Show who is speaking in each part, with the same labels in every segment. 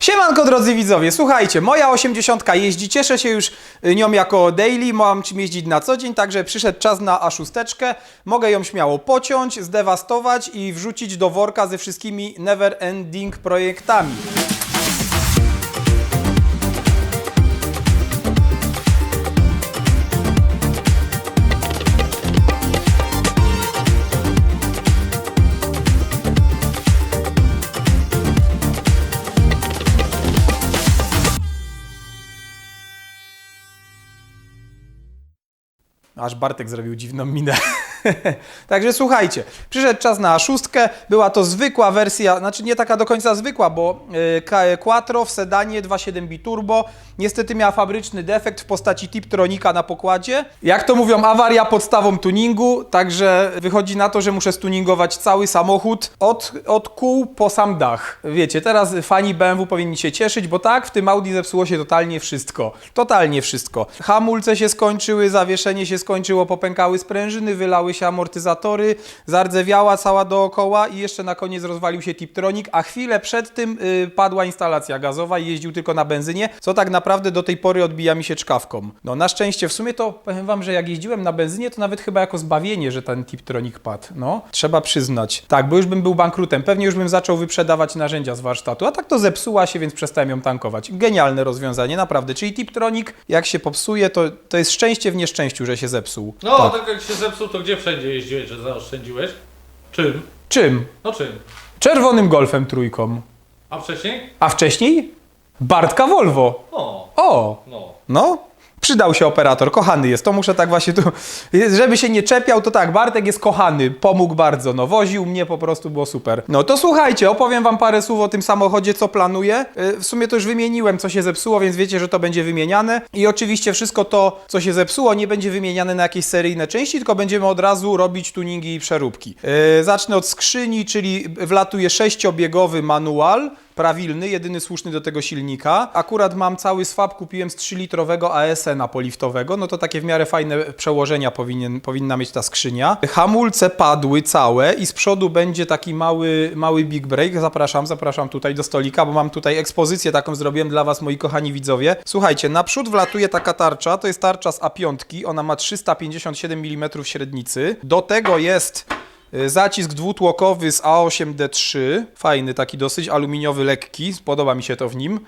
Speaker 1: Siemanko drodzy widzowie, słuchajcie, moja 80 jeździ, cieszę się już y, nią jako daily, mam czym jeździć na co dzień, także przyszedł czas na A6, mogę ją śmiało pociąć, zdewastować i wrzucić do worka ze wszystkimi never ending projektami. Aż Bartek zrobił dziwną minę. Także słuchajcie, przyszedł czas na szóstkę. Była to zwykła wersja, znaczy nie taka do końca zwykła, bo y, K- Quattro w sedanie 2.7 biturbo. Niestety miała fabryczny defekt w postaci Tiptronika na pokładzie. Jak to mówią, awaria podstawą tuningu, także wychodzi na to, że muszę stuningować cały samochód od, od kół po sam dach. Wiecie, teraz fani BMW powinni się cieszyć, bo tak, w tym Audi zepsuło się totalnie wszystko. Totalnie wszystko. Hamulce się skończyły, zawieszenie się skończyło, popękały sprężyny, wylały się amortyzatory, zardzewiała cała dookoła i jeszcze na koniec rozwalił się Tiptronik, a chwilę przed tym y, padła instalacja gazowa i jeździł tylko na benzynie, co tak naprawdę do tej pory odbija mi się czkawką. No na szczęście, w sumie to powiem wam, że jak jeździłem na benzynie, to nawet chyba jako zbawienie, że ten Tiptronik padł. No, trzeba przyznać. Tak, bo już bym był bankrutem, pewnie już bym zaczął wyprzedawać narzędzia z warsztatu, a tak to zepsuła się, więc przestałem ją tankować. Genialne rozwiązanie, naprawdę. Czyli Tiptronik, jak się popsuje, to, to jest szczęście w nieszczęściu, że się zepsuł.
Speaker 2: No,
Speaker 1: Tak.
Speaker 2: tak. jak się zepsuł, to gdzie wszędzie jeździłeś, że zaoszczędziłeś? Czym?
Speaker 1: Czym?
Speaker 2: No czym?
Speaker 1: Czerwonym golfem trójką.
Speaker 2: A wcześniej?
Speaker 1: A wcześniej? Bartka Volvo.
Speaker 2: O,
Speaker 1: O,
Speaker 2: no.
Speaker 1: no. Przydał się operator, kochany jest, to muszę tak właśnie tu, żeby się nie czepiał, to tak, Bartek jest kochany, pomógł bardzo, no, woził mnie, po prostu było super. No to słuchajcie, opowiem wam parę słów o tym samochodzie, co planuję. Y, W sumie to już wymieniłem, co się zepsuło, więc wiecie, że to będzie wymieniane. I oczywiście wszystko to, co się zepsuło, nie będzie wymieniane na jakieś seryjne części, tylko będziemy od razu robić tuningi i przeróbki. Yy, zacznę od skrzyni, czyli wlatuje sześciobiegowy manual, prawilny, jedyny słuszny do tego silnika. Akurat mam cały swap, kupiłem z 3-litrowego ASN-a poliftowego, no to takie w miarę fajne przełożenia powinien, powinna mieć ta skrzynia. Hamulce padły całe i z przodu będzie taki mały, mały big break. Zapraszam, zapraszam tutaj do stolika, bo mam tutaj ekspozycję taką zrobiłem dla Was, moi kochani widzowie. Słuchajcie, naprzód wlatuje taka tarcza, to jest tarcza z A5, ona ma 357 mm średnicy. Do tego jest Zacisk dwutłokowy z A8D3, fajny taki dosyć, aluminiowy, lekki, podoba mi się to w nim.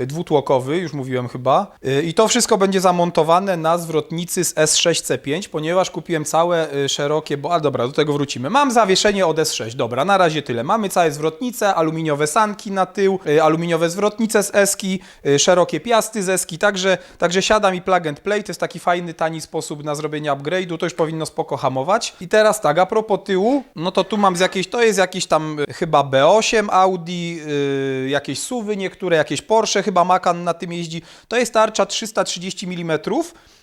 Speaker 1: Y, Dwutłokowy, już mówiłem chyba. Y, I to wszystko będzie zamontowane na zwrotnicy z S6C5, ponieważ kupiłem całe szerokie, bo a dobra, do tego wrócimy. Mam zawieszenie od S6, dobra, na razie tyle. Mamy całe zwrotnice, aluminiowe sanki na tył, aluminiowe zwrotnice z Eski, szerokie piasty z Eski, także, także siada mi plug and play, to jest taki fajny, tani sposób na zrobienie upgrade'u, to już powinno spoko hamować. I teraz tak, a propos tyłu, no to tu mam z jakiejś, to jest jakiś tam y, chyba B8 Audi, yy, jakieś suwy niektóre, jakieś Porsche, chyba Macan na tym jeździ. To jest tarcza 330 mm,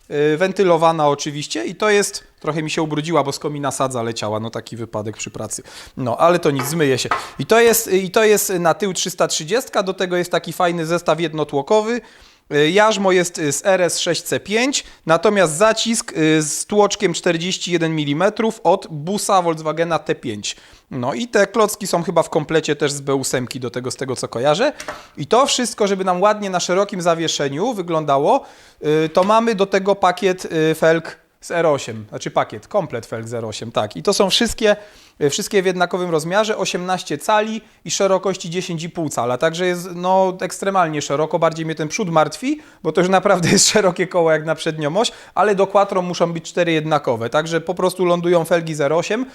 Speaker 1: yy, wentylowana oczywiście i to jest, trochę mi się ubrudziła, bo z komina sadza leciała, no taki wypadek przy pracy. No, ale to nic, zmyje się. I to jest, i to jest na tył 330, do tego jest taki fajny zestaw jednotłokowy, Y, Jarzmo jest y, z RS6C5, natomiast zacisk y, z tłoczkiem 41 mm od busa Volkswagena T5. No i te klocki są chyba w komplecie też z B8 do tego, z tego co kojarzę. I to wszystko, żeby nam ładnie na szerokim zawieszeniu wyglądało, y, to mamy do tego pakiet y, felg z R8, znaczy pakiet, komplet felg z R8, tak. I to są wszystkie, y, wszystkie w jednakowym rozmiarze, 18 cali i szerokości 10,5 cala, także jest no ekstremalnie szeroko, bardziej mnie ten przód martwi, bo to już naprawdę jest szerokie koło jak na przednią oś, ale do quattro muszą być cztery jednakowe, także po prostu lądują felgi z R8.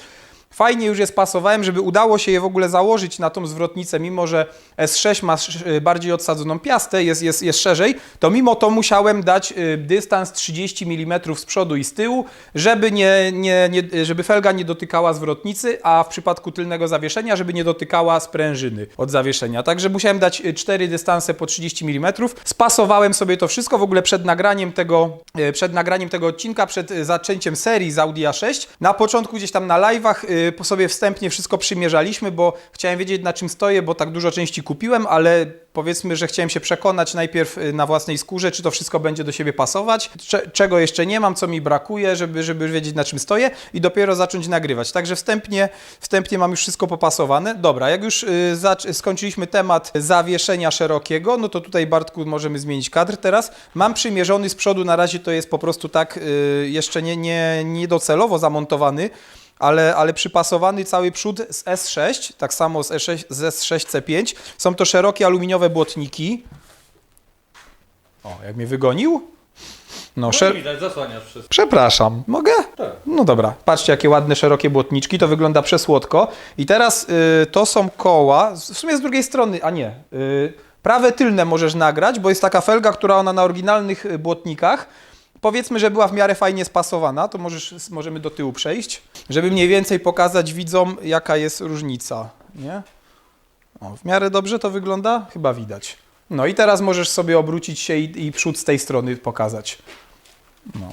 Speaker 1: Fajnie już je spasowałem, żeby udało się je w ogóle założyć na tą zwrotnicę, mimo że S6 ma y, bardziej odsadzoną piastę, jest, jest, jest szerzej, to mimo to musiałem dać y, dystans 30 mm z przodu i z tyłu, żeby, nie, nie, nie, żeby felga nie dotykała zwrotnicy, a w przypadku tylnego zawieszenia, żeby nie dotykała sprężyny od zawieszenia. Także musiałem dać y, cztery dystanse po 30 mm. Spasowałem sobie to wszystko w ogóle przed nagraniem tego, y, przed nagraniem tego odcinka, przed y, zaczęciem serii z Audi A6. Na początku gdzieś tam na live'ach y, y, po sobie wstępnie wszystko przymierzaliśmy, bo chciałem wiedzieć na czym stoję, bo tak dużo części kupiłem, ale powiedzmy, że chciałem się przekonać najpierw y, na własnej skórze, czy to wszystko będzie do siebie pasować, cze- czego jeszcze nie mam, co mi brakuje, żeby, żeby wiedzieć na czym stoję i dopiero zacząć nagrywać. Także wstępnie, wstępnie mam już wszystko popasowane. Dobra, jak już y, skończyliśmy temat zawieszenia szerokiego, no to tutaj Bartku możemy zmienić kadr teraz. Mam przymierzony z przodu, na razie to jest po prostu tak y, jeszcze nie, nie, niedocelowo zamontowany, ale, ale przypasowany cały przód z S6, tak samo z, E6, z S6C5. Są to szerokie aluminiowe błotniki. O, jak mnie wygonił? No,
Speaker 2: No
Speaker 1: szer-
Speaker 2: widać, zasłaniasz wszystko.
Speaker 1: Przepraszam, mogę?
Speaker 2: Tak.
Speaker 1: No dobra, patrzcie jakie ładne, szerokie błotniczki, to wygląda przesłodko. I teraz y, to są koła, w sumie z drugiej strony, a nie, y, prawe tylne możesz nagrać, bo jest taka felga, która ona na oryginalnych y, błotnikach, powiedzmy, że była w miarę fajnie spasowana, to możesz, możemy do tyłu przejść, żeby mniej więcej pokazać widzom, jaka jest różnica, nie? O, w miarę dobrze to wygląda? Chyba widać. No i teraz możesz sobie obrócić się i, i przód z tej strony pokazać. No.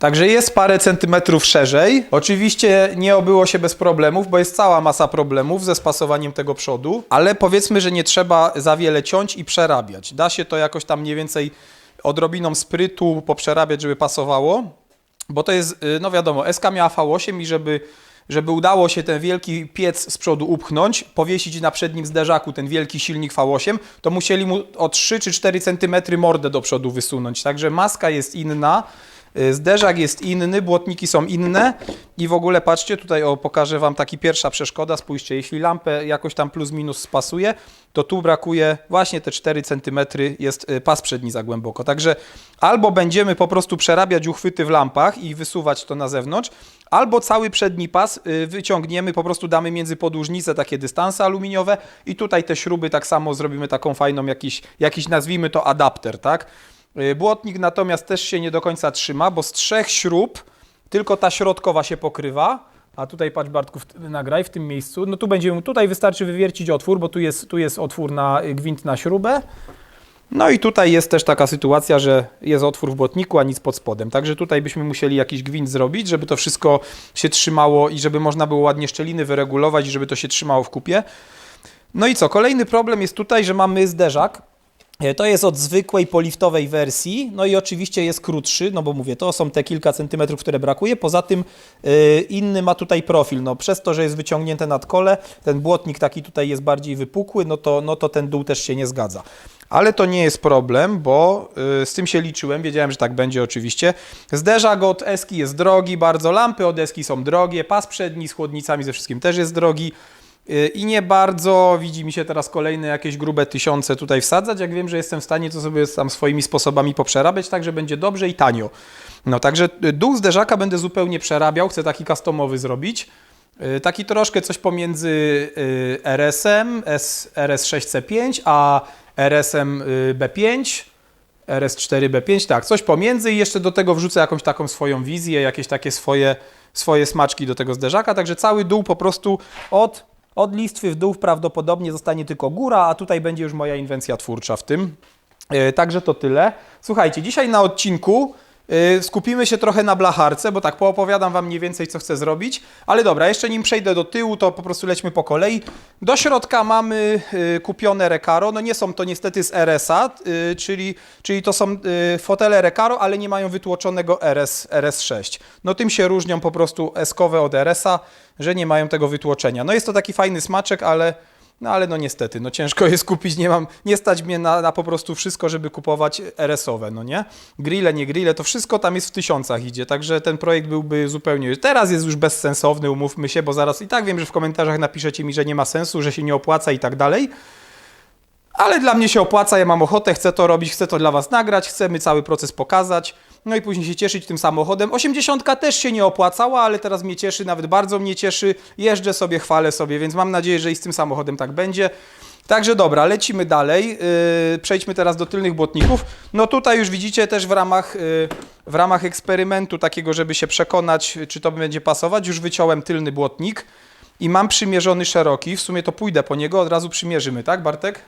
Speaker 1: Także jest parę centymetrów szerzej. Oczywiście nie obyło się bez problemów, bo jest cała masa problemów ze spasowaniem tego przodu, ale powiedzmy, że nie trzeba za wiele ciąć i przerabiać. Da się to jakoś tam mniej więcej odrobiną sprytu poprzerabiać, żeby pasowało, bo to jest, y, no wiadomo, SK miała V8 i żeby, żeby udało się ten wielki piec z przodu upchnąć, powiesić na przednim zderzaku ten wielki silnik V8, to musieli mu o 3 czy 4 cm mordę do przodu wysunąć. Także maska jest inna, zderzak jest inny, błotniki są inne i w ogóle patrzcie, tutaj o, pokażę Wam taki pierwsza przeszkoda, spójrzcie, jeśli lampę jakoś tam plus minus spasuje, to tu brakuje właśnie te 4 cm, jest y, pas przedni za głęboko. Także albo będziemy po prostu przerabiać uchwyty w lampach i wysuwać to na zewnątrz, albo cały przedni pas y, wyciągniemy, po prostu damy między podłużnice takie dystanse aluminiowe i tutaj te śruby tak samo zrobimy taką fajną jakiś, jakiś nazwijmy to adapter, tak? Y, Błotnik natomiast też się nie do końca trzyma, bo z trzech śrub tylko ta środkowa się pokrywa, a tutaj patrz Bartku, nagraj w tym miejscu. No tu będziemy, tutaj wystarczy wywiercić otwór, bo tu jest, tu jest otwór na y, gwint na śrubę. No i tutaj jest też taka sytuacja, że jest otwór w błotniku, a nic pod spodem. Także tutaj byśmy musieli jakiś gwint zrobić, żeby to wszystko się trzymało i żeby można było ładnie szczeliny wyregulować i żeby to się trzymało w kupie. No i co? Kolejny problem jest tutaj, że mamy zderzak. E, To jest od zwykłej poliftowej wersji, no i oczywiście jest krótszy, no bo mówię, to są te kilka centymetrów, które brakuje. Poza tym y, inny ma tutaj profil, no przez to, że jest wyciągnięte nad kole, ten błotnik taki tutaj jest bardziej wypukły, no to, no to ten dół też się nie zgadza. Ale to nie jest problem, bo y, z tym się liczyłem, wiedziałem, że tak będzie oczywiście. Zderzak od Eski jest drogi bardzo, lampy od Eski są drogie, pas przedni z chłodnicami ze wszystkim też jest drogi. Y, I nie bardzo widzi mi się teraz kolejne jakieś grube tysiące tutaj wsadzać. Jak wiem, że jestem w stanie to sobie tam swoimi sposobami poprzerabiać, tak że będzie dobrze i tanio. No także y, dół zderzaka będę zupełnie przerabiał, chcę taki customowy zrobić. Y, Taki troszkę coś pomiędzy RS-em, S, RS6C5, a RS-em y, B5. RS4B5, tak, coś pomiędzy i jeszcze do tego wrzucę jakąś taką swoją wizję, jakieś takie swoje, swoje smaczki do tego zderzaka, także cały dół po prostu od, od listwy w dół prawdopodobnie zostanie tylko góra, a tutaj będzie już moja inwencja twórcza w tym. E, Także to tyle. Słuchajcie, dzisiaj na odcinku skupimy się trochę na blacharce, bo tak poopowiadam Wam mniej więcej, co chcę zrobić. Ale dobra, jeszcze nim przejdę do tyłu, to po prostu lećmy po kolei. Do środka mamy e, kupione Recaro. No nie są to niestety z RS-a, e, czyli, czyli to są fotele Recaro, ale nie mają wytłoczonego RS, RS6. No tym się różnią po prostu eskowe od RS-a, że nie mają tego wytłoczenia. No jest to taki fajny smaczek, ale no ale no niestety, no ciężko jest kupić, nie mam, nie stać mnie na, na po prostu wszystko, żeby kupować RS-owe, no nie? Grille, nie grille, to wszystko tam jest w tysiącach idzie, także ten projekt byłby zupełnie, teraz jest już bezsensowny, umówmy się, bo zaraz i tak wiem, że w komentarzach napiszecie mi, że nie ma sensu, że się nie opłaca i tak dalej, ale dla mnie się opłaca, ja mam ochotę, chcę to robić, chcę to dla Was nagrać, chcemy cały proces pokazać, no i później się cieszyć tym samochodem. 80 też się nie opłacała, ale teraz mnie cieszy, nawet bardzo mnie cieszy. Jeżdżę sobie, chwalę sobie, więc mam nadzieję, że i z tym samochodem tak będzie. Także dobra, lecimy dalej. Yy, przejdźmy teraz do tylnych błotników. No tutaj już widzicie też w ramach, yy, w ramach eksperymentu takiego, żeby się przekonać, czy to będzie pasować, już wyciąłem tylny błotnik i mam przymierzony szeroki. W sumie to pójdę po niego, od razu przymierzymy, tak Bartek?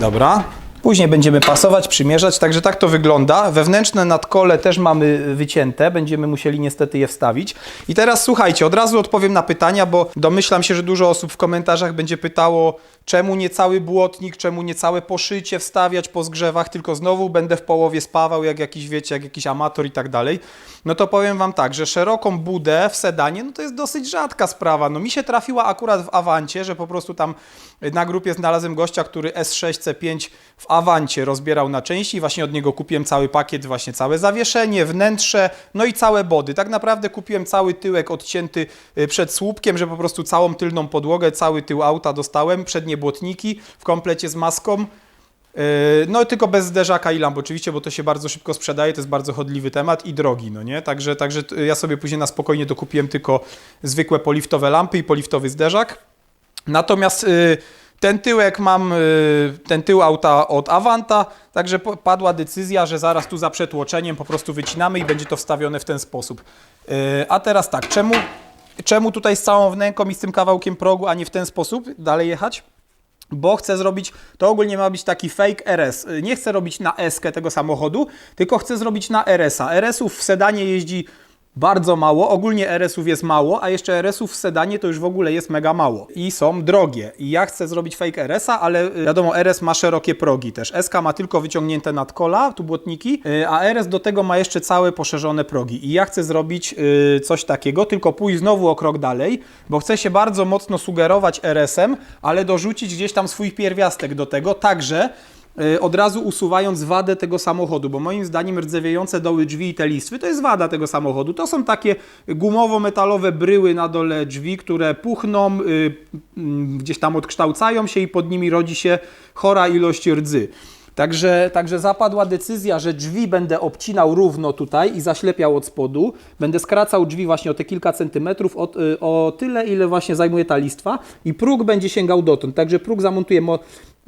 Speaker 1: Dobra. Później będziemy pasować, przymierzać, także tak to wygląda. Wewnętrzne nadkole też mamy wycięte, będziemy musieli niestety je wstawić. I teraz słuchajcie, od razu odpowiem na pytania, bo domyślam się, że dużo osób w komentarzach będzie pytało, czemu nie cały błotnik, czemu nie całe poszycie wstawiać po zgrzewach, tylko znowu będę w połowie spawał, jak jakiś, wiecie, jak jakiś amator i tak dalej. No to powiem wam tak, że szeroką budę w sedanie, no to jest dosyć rzadka sprawa. No mi się trafiła akurat w Awancie, że po prostu tam na grupie znalazłem gościa, który S6, C5 w Awancie rozbierał na części właśnie od niego kupiłem cały pakiet, właśnie całe zawieszenie, wnętrze, no i całe body. Tak naprawdę kupiłem cały tyłek odcięty y, przed słupkiem, że po prostu całą tylną podłogę, cały tył auta dostałem, przednie błotniki w komplecie z maską. Yy, No tylko bez zderzaka i lamp oczywiście, bo to się bardzo szybko sprzedaje, to jest bardzo chodliwy temat i drogi, no nie? Także, także ja sobie później na spokojnie dokupiłem tylko zwykłe poliftowe lampy i poliftowy zderzak. Natomiast y, ten tyłek mam, y, ten tył auta od Avanta, także padła decyzja, że zaraz tu za przetłoczeniem po prostu wycinamy i będzie to wstawione w ten sposób. Y, A teraz tak, czemu, czemu tutaj z całą wnęką i z tym kawałkiem progu, a nie w ten sposób dalej jechać? bo chcę zrobić, to ogólnie ma być taki fake RS. Y, Nie chcę robić na S tego samochodu, tylko chcę zrobić na RS-a. RS-ów w sedanie jeździ bardzo mało, ogólnie RS-ów jest mało, a jeszcze RS-ów w sedanie to już w ogóle jest mega mało i są drogie. I ja chcę zrobić fake RS-a, ale y, wiadomo, RS ma szerokie progi też. SK ma tylko wyciągnięte nadkola, tu błotniki, y, a RS do tego ma jeszcze całe poszerzone progi. I ja chcę zrobić y, coś takiego, tylko pójść znowu o krok dalej, bo chcę się bardzo mocno sugerować RS-em, ale dorzucić gdzieś tam swój pierwiastek do tego, także od razu usuwając wadę tego samochodu, bo moim zdaniem rdzewiejące doły drzwi i te listwy to jest wada tego samochodu. To są takie gumowo-metalowe bryły na dole drzwi, które puchną, y, mm, gdzieś tam odkształcają się i pod nimi rodzi się chora ilość rdzy. Także, także zapadła decyzja, że drzwi będę obcinał równo tutaj i zaślepiał od spodu. Będę skracał drzwi właśnie o te kilka centymetrów, o, y, o tyle, ile właśnie zajmuje ta listwa i próg będzie sięgał dotąd. Także próg zamontuję mo,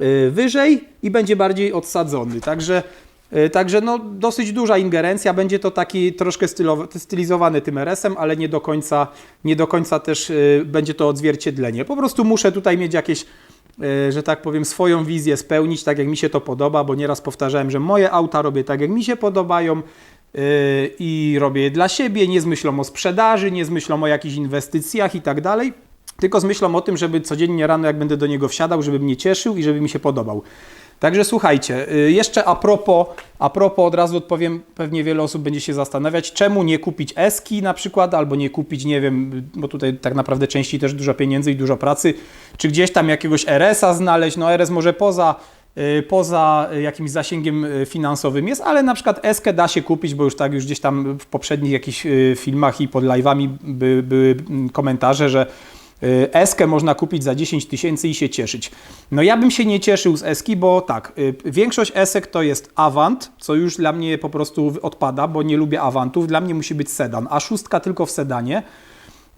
Speaker 1: y, wyżej i będzie bardziej odsadzony. Także, y, także no, dosyć duża ingerencja. Będzie to taki troszkę stylowy, stylizowany tym RS-em, ale nie do końca, nie do końca też będzie to odzwierciedlenie. Po prostu muszę tutaj mieć jakieś że tak powiem, swoją wizję spełnić, tak jak mi się to podoba, bo nieraz powtarzałem, że moje auta robię tak, jak mi się podobają e, i robię je dla siebie, nie z myślą o sprzedaży, nie z myślą o jakichś inwestycjach i tak dalej, tylko z myślą o tym, żeby codziennie rano, jak będę do niego wsiadał, żeby mnie cieszył i żeby mi się podobał. Także słuchajcie, y, jeszcze a propos, a propos od razu odpowiem, pewnie wiele osób będzie się zastanawiać, czemu nie kupić Eski na przykład, albo nie kupić, nie wiem, bo tutaj tak naprawdę części też dużo pieniędzy i dużo pracy, czy gdzieś tam jakiegoś RS-a znaleźć, no RS może poza, y, poza y, jakimś zasięgiem y, finansowym jest, ale na przykład Eskę da się kupić, bo już tak już gdzieś tam w poprzednich jakichś filmach i pod live'ami by, były mm, komentarze, że Eskę można kupić za 10 tysięcy i się cieszyć. No ja bym się nie cieszył z Eski, bo tak, większość Esek to jest Avant, co już dla mnie po prostu odpada, bo nie lubię Avantów. Dla mnie musi być sedan, a szóstka tylko w sedanie.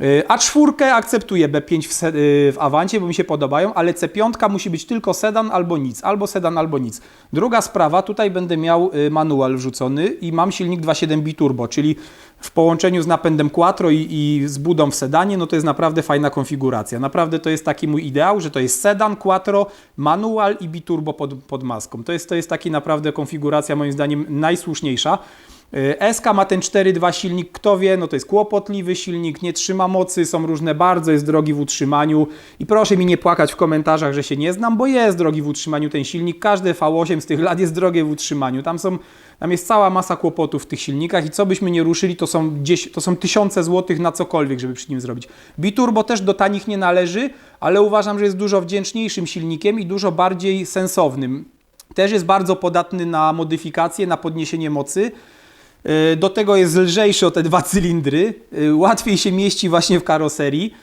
Speaker 1: Y, A czwórkę akceptuję B5 w, y, w Avancie, bo mi się podobają, ale C5 musi być tylko sedan albo nic, albo sedan albo nic. Druga sprawa, tutaj będę miał y, manual wrzucony i mam silnik 2.7 biturbo, czyli w połączeniu z napędem quattro i, i z budą w sedanie, no to jest naprawdę fajna konfiguracja. Naprawdę to jest taki mój ideał, że to jest sedan, quattro, manual i biturbo pod, pod maską. To jest, to jest taki naprawdę konfiguracja moim zdaniem najsłuszniejsza. Y, SK ma ten 4.2 silnik, kto wie, no to jest kłopotliwy silnik, nie trzyma mocy, są różne bardzo, jest drogi w utrzymaniu i proszę mi nie płakać w komentarzach, że się nie znam, bo jest drogi w utrzymaniu ten silnik, każde V8 z tych lat jest drogie w utrzymaniu, tam są, tam jest cała masa kłopotów w tych silnikach i co byśmy nie ruszyli, to są, gdzieś, to są tysiące złotych na cokolwiek, żeby przy nim zrobić. Biturbo też do tanich nie należy, ale uważam, że jest dużo wdzięczniejszym silnikiem i dużo bardziej sensownym. Też jest bardzo podatny na modyfikacje, na podniesienie mocy. Y, Do tego jest lżejszy o te dwa cylindry, y, łatwiej się mieści właśnie w karoserii.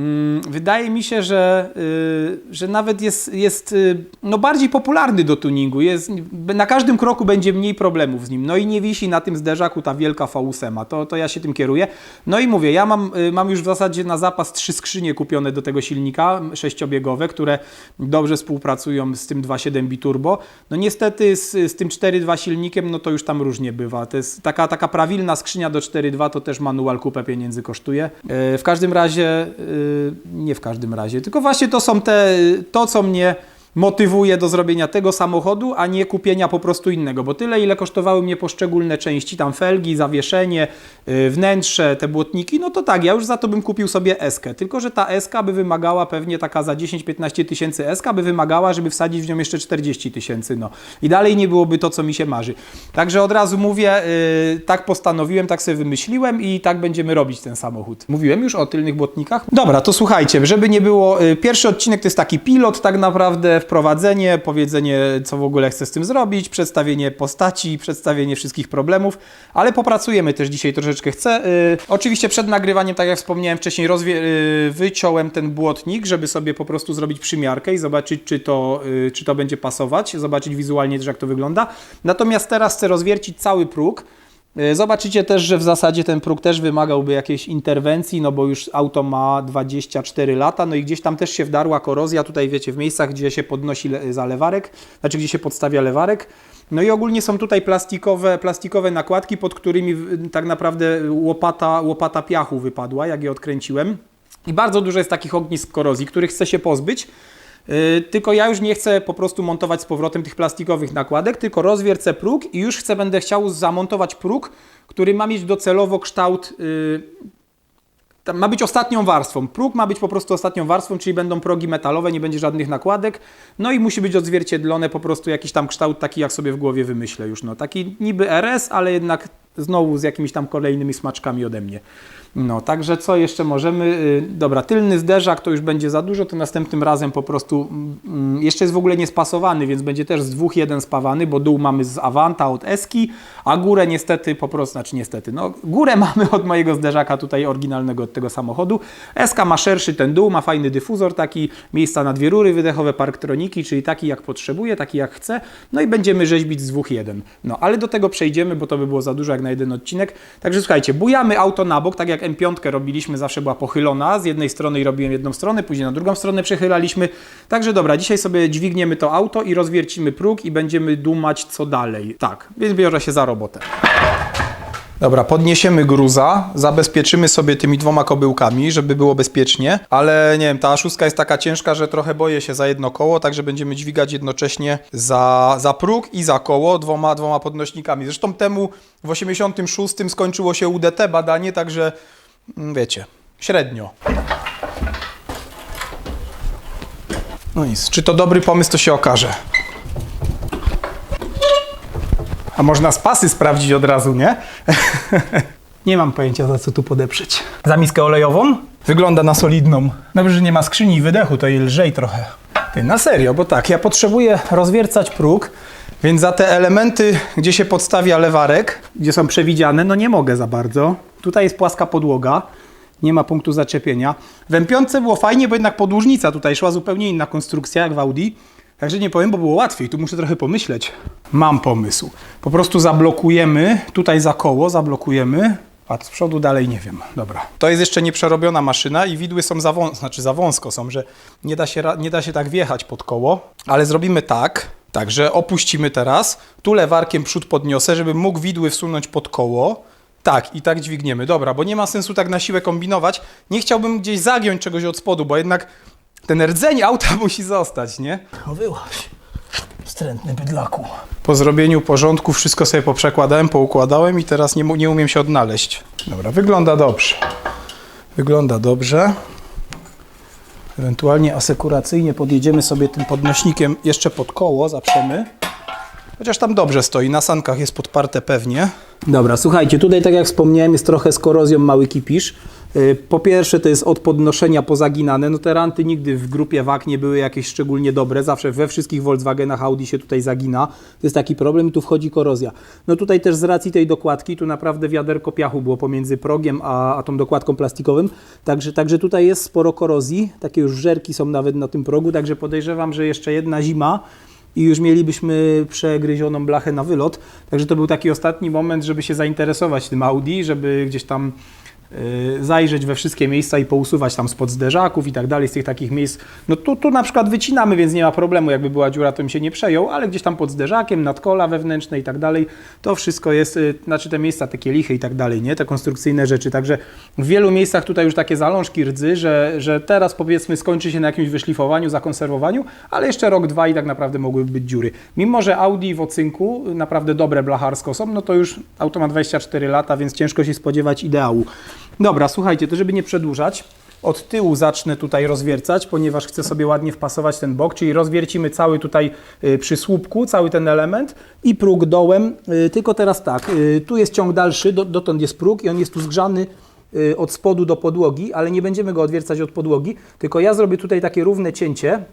Speaker 1: Mm, Wydaje mi się, że, y, że nawet jest, jest y, no bardziej popularny do tuningu. Jest, na każdym kroku będzie mniej problemów z nim. No i nie wisi na tym zderzaku ta wielka V8. To, to ja się tym kieruję. No i mówię, ja mam, y, mam już w zasadzie na zapas trzy skrzynie kupione do tego silnika sześciobiegowe, które dobrze współpracują z tym 2.7 biturbo. No niestety z, z tym 4.2 silnikiem, no to już tam różnie bywa. To jest taka, taka prawilna skrzynia do 4.2 to też manual kupę pieniędzy kosztuje. W każdym razie, nie w każdym razie, tylko właśnie to są te, to co mnie motywuje do zrobienia tego samochodu, a nie kupienia po prostu innego, bo tyle ile kosztowały mnie poszczególne części, tam felgi, zawieszenie, yy, wnętrze, te błotniki, no to tak, ja już za to bym kupił sobie eskę, tylko że ta eska by wymagała pewnie taka za 10-15 tysięcy eska by wymagała, żeby wsadzić w nią jeszcze 40 tysięcy, no i dalej nie byłoby to, co mi się marzy. Także od razu mówię, yy, tak postanowiłem, tak sobie wymyśliłem i tak będziemy robić ten samochód. Mówiłem już o tylnych błotnikach? Dobra, to słuchajcie, żeby nie było, yy, pierwszy odcinek to jest taki pilot tak naprawdę, wprowadzenie, powiedzenie, co w ogóle chcę z tym zrobić, przedstawienie postaci, przedstawienie wszystkich problemów, ale popracujemy też dzisiaj troszeczkę. Chcę, yy, oczywiście przed nagrywaniem, tak jak wspomniałem wcześniej, rozwie- yy, wyciąłem ten błotnik, żeby sobie po prostu zrobić przymiarkę i zobaczyć, czy to, yy, czy to będzie pasować, zobaczyć wizualnie też, jak to wygląda. Natomiast teraz chcę rozwiercić cały próg, Zobaczycie też, że w zasadzie ten próg też wymagałby jakiejś interwencji, no bo już auto ma 24 lata, no i gdzieś tam też się wdarła korozja, tutaj wiecie, w miejscach, gdzie się podnosi za lewarek, znaczy gdzie się podstawia lewarek. No i ogólnie są tutaj plastikowe, plastikowe nakładki, pod którymi tak naprawdę łopata, łopata piachu wypadła, jak je odkręciłem. I bardzo dużo jest takich ognisk korozji, których chcę się pozbyć. Yy, tylko ja już nie chcę po prostu montować z powrotem tych plastikowych nakładek, tylko rozwiercę próg i już chcę, będę chciał zamontować próg, który ma mieć docelowo kształt, tam ma być ostatnią warstwą. Próg ma być po prostu ostatnią warstwą, czyli będą progi metalowe, nie będzie żadnych nakładek. No i musi być odzwierciedlone po prostu jakiś tam kształt taki, jak sobie w głowie wymyślę już. No, taki niby RS, ale jednak znowu z jakimiś tam kolejnymi smaczkami ode mnie. No, także co jeszcze możemy? Yy, Dobra, tylny zderzak to już będzie za dużo, to następnym razem po prostu mm, jeszcze jest w ogóle niespasowany, więc będzie też z dwóch jeden spawany, bo dół mamy z Avanta od Eski, a górę niestety po prostu, znaczy niestety, no górę mamy od mojego zderzaka tutaj oryginalnego od tego samochodu. Eska ma szerszy ten dół, ma fajny dyfuzor, taki miejsca na dwie rury wydechowe, parktroniki, czyli taki jak potrzebuję, taki jak chcę, no i będziemy rzeźbić z dwóch jeden. No, ale do tego przejdziemy, bo to by było za dużo jak na jeden odcinek. Także słuchajcie, bujamy auto na bok, tak jak M5 robiliśmy, zawsze była pochylona, z jednej strony i robiłem jedną stronę, później na drugą stronę przechylaliśmy. Także dobra, dzisiaj sobie dźwigniemy to auto i rozwiercimy próg i będziemy dumać co dalej. Tak, więc biorę się za robotę. Dobra, podniesiemy gruza, zabezpieczymy sobie tymi dwoma kobyłkami, żeby było bezpiecznie, ale nie wiem, ta szóstka jest taka ciężka, że trochę boję się za jedno koło, także będziemy dźwigać jednocześnie za, za próg i za koło dwoma, dwoma podnośnikami. Zresztą temu w 86 skończyło się UDT badanie, także mm, wiecie, średnio. No nic, czy to dobry pomysł, to się okaże. A można spasy sprawdzić od razu, nie? nie mam pojęcia, za co tu podeprzeć. Za miskę olejową? Wygląda na solidną. Dobrze, że nie ma skrzyni i wydechu, to jej lżej trochę. Ty, na serio, bo tak, ja potrzebuję rozwiercać próg, więc za te elementy, gdzie się podstawia lewarek, gdzie są przewidziane, no nie mogę za bardzo. Tutaj jest płaska podłoga, nie ma punktu zaczepienia. W M5 było fajnie, bo jednak podłużnica tutaj szła zupełnie inna konstrukcja, jak w Audi. Także nie powiem, bo było łatwiej. Tu muszę trochę pomyśleć. Mam pomysł. Po prostu zablokujemy, tutaj za koło zablokujemy. A z przodu dalej nie wiem. Dobra. To jest jeszcze nieprzerobiona maszyna i widły są za wąsko, znaczy za wąsko są, że nie da, się, nie da się tak wjechać pod koło. Ale zrobimy tak, także opuścimy teraz. Tu lewarkiem przód podniosę, żeby mógł widły wsunąć pod koło. Tak, i tak dźwigniemy. Dobra, bo nie ma sensu tak na siłę kombinować. Nie chciałbym gdzieś zagiąć czegoś od spodu, bo jednak ten rdzeń auta musi zostać, nie?
Speaker 3: O, wyłaś. Wstrętny bydlaku.
Speaker 1: Po zrobieniu porządku wszystko sobie poprzekładałem, poukładałem i teraz nie, mu- nie umiem się odnaleźć. Dobra, wygląda dobrze. Wygląda dobrze. Ewentualnie asekuracyjnie podjedziemy sobie tym podnośnikiem jeszcze pod koło, zaprzemy. Chociaż tam dobrze stoi, na sankach jest podparte pewnie. Dobra, słuchajcie, tutaj tak jak wspomniałem jest trochę z korozją mały kipisz. Yy, Po pierwsze to jest od podnoszenia pozaginane, no te ranty nigdy w grupie WAG nie były jakieś szczególnie dobre, zawsze we wszystkich Volkswagenach Audi się tutaj zagina. To jest taki problem i tu wchodzi korozja. No tutaj też z racji tej dokładki, tu naprawdę wiaderko piachu było pomiędzy progiem a, a tą dokładką plastikowym, także, także tutaj jest sporo korozji, takie już żerki są nawet na tym progu, także podejrzewam, że jeszcze jedna zima i już mielibyśmy przegryzioną blachę na wylot. Także to był taki ostatni moment, żeby się zainteresować tym Audi, żeby gdzieś tam y, zajrzeć we wszystkie miejsca i pousuwać tam spod zderzaków i tak dalej, z tych takich miejsc. No tu, tu na przykład wycinamy, więc nie ma problemu, jakby była dziura, to bym się nie przejął, ale gdzieś tam pod zderzakiem, nadkola wewnętrzne i tak dalej, to wszystko jest, y, znaczy te miejsca, te kielichy i tak dalej, nie? Te konstrukcyjne rzeczy, także w wielu miejscach tutaj już takie zalążki rdzy, że, że teraz powiedzmy skończy się na jakimś wyszlifowaniu, zakonserwowaniu, ale jeszcze rok, dwa i tak naprawdę mogłyby być dziury. Mimo, że Audi w ocynku naprawdę dobre blacharsko są, no to już auto ma 24 lata, więc ciężko się spodziewać ideału. Dobra, słuchajcie, to żeby nie przedłużać, od tyłu zacznę tutaj rozwiercać, ponieważ chcę sobie ładnie wpasować ten bok, czyli rozwiercimy cały tutaj y, przy słupku, cały ten element i próg dołem, y, tylko teraz tak, y, tu jest ciąg dalszy, do, dotąd jest próg i on jest tu zgrzany od spodu do podłogi, ale nie będziemy go odwiercać od podłogi, tylko ja zrobię tutaj takie równe cięcie,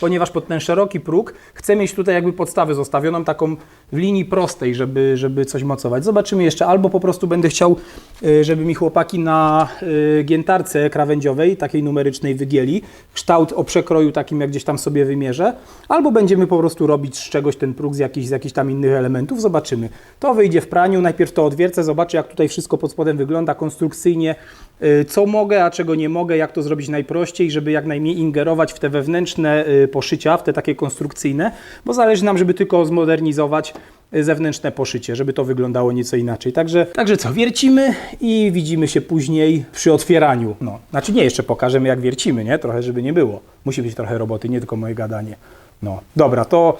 Speaker 1: ponieważ pod ten szeroki próg chcę mieć tutaj jakby podstawę zostawioną taką w linii prostej, żeby, żeby coś mocować. Zobaczymy jeszcze, albo po prostu będę chciał, y, żeby mi chłopaki na y, giętarce krawędziowej, takiej numerycznej wygięli, kształt o przekroju takim, jak gdzieś tam sobie wymierzę, albo będziemy po prostu robić z czegoś ten próg z jakichś, z jakichś tam innych elementów, zobaczymy. To wyjdzie w praniu, najpierw to odwiercę, zobaczę jak tutaj wszystko pod spodem wygląda konstrukcyjnie, co mogę, a czego nie mogę, jak to zrobić najprościej, żeby jak najmniej ingerować w te wewnętrzne y, poszycia, w te takie konstrukcyjne, bo zależy nam, żeby tylko zmodernizować y, zewnętrzne poszycie, żeby to wyglądało nieco inaczej. Także, także co, wiercimy i widzimy się później przy otwieraniu. No, znaczy nie, jeszcze pokażemy jak wiercimy, nie? Trochę, żeby nie było. Musi być trochę roboty, nie tylko moje gadanie. No, dobra, to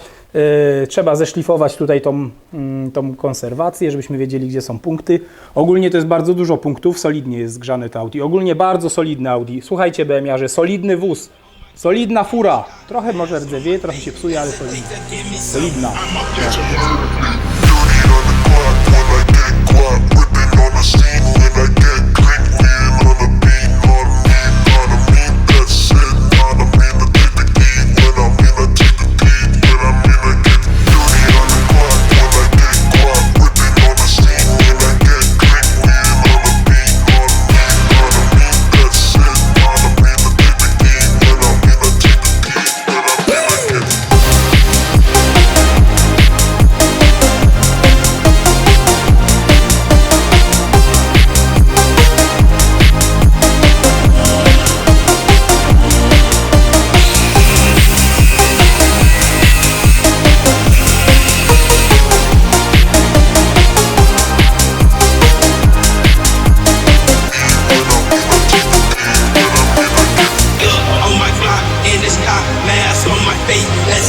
Speaker 1: y, trzeba zeszlifować tutaj tą, mm, tą konserwację, żebyśmy wiedzieli, gdzie są punkty. Ogólnie to jest bardzo dużo punktów, solidnie jest zgrzane to Audi. Ogólnie bardzo solidne Audi. Słuchajcie, BMiarze, solidny wóz, solidna fura. Trochę może rdzewieje, trochę się psuje, ale solidna. Solidna.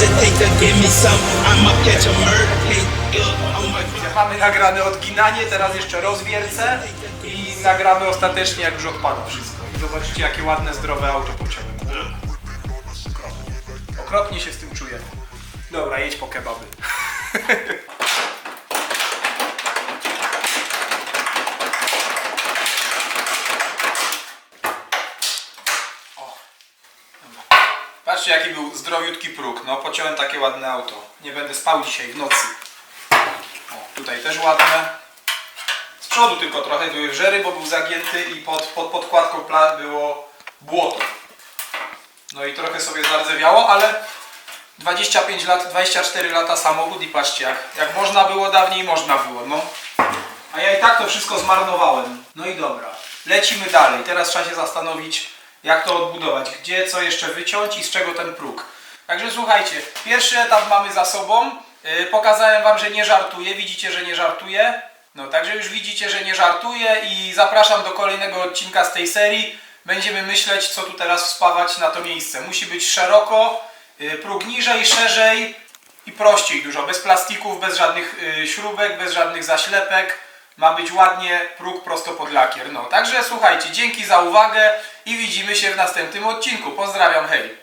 Speaker 4: Hesitate to give me some. I'ma catch a murder block.
Speaker 1: Mamy nagrane odginanie, teraz jeszcze rozwiercę i nagramy ostatecznie, jak już odpada wszystko. I zobaczycie, jakie ładne, zdrowe auto pociąłem. Okropnie się z tym czuję. Dobra, jedź po kebaby. Patrzcie, jaki był zdrowiutki próg. No, pociąłem takie ładne auto. Nie będę spał dzisiaj w nocy. O, tutaj też ładne. Z przodu tylko trochę były wżery, bo był zagięty i pod, pod podkładką pla było błoto. No i trochę sobie zardzewiało, ale 25 lat, 24 lata samochód i patrzcie, jak, jak można było dawniej, można było, no. A ja i tak to wszystko zmarnowałem. No i dobra, lecimy dalej. Teraz trzeba się zastanowić, jak to odbudować, gdzie, co jeszcze wyciąć i z czego ten próg. Także słuchajcie, pierwszy etap mamy za sobą. Yy, pokazałem Wam, że nie żartuję. Widzicie, że nie żartuję. No, także już widzicie, że nie żartuję i zapraszam do kolejnego odcinka z tej serii. Będziemy myśleć, co tu teraz wspawać na to miejsce. Musi być szeroko, yy, próg niżej, szerzej i prościej dużo. Bez plastików, bez żadnych yy, śrubek, bez żadnych zaślepek. Ma być ładnie próg prosto pod lakier. No, także słuchajcie, dzięki za uwagę i widzimy się w następnym odcinku. Pozdrawiam, hej!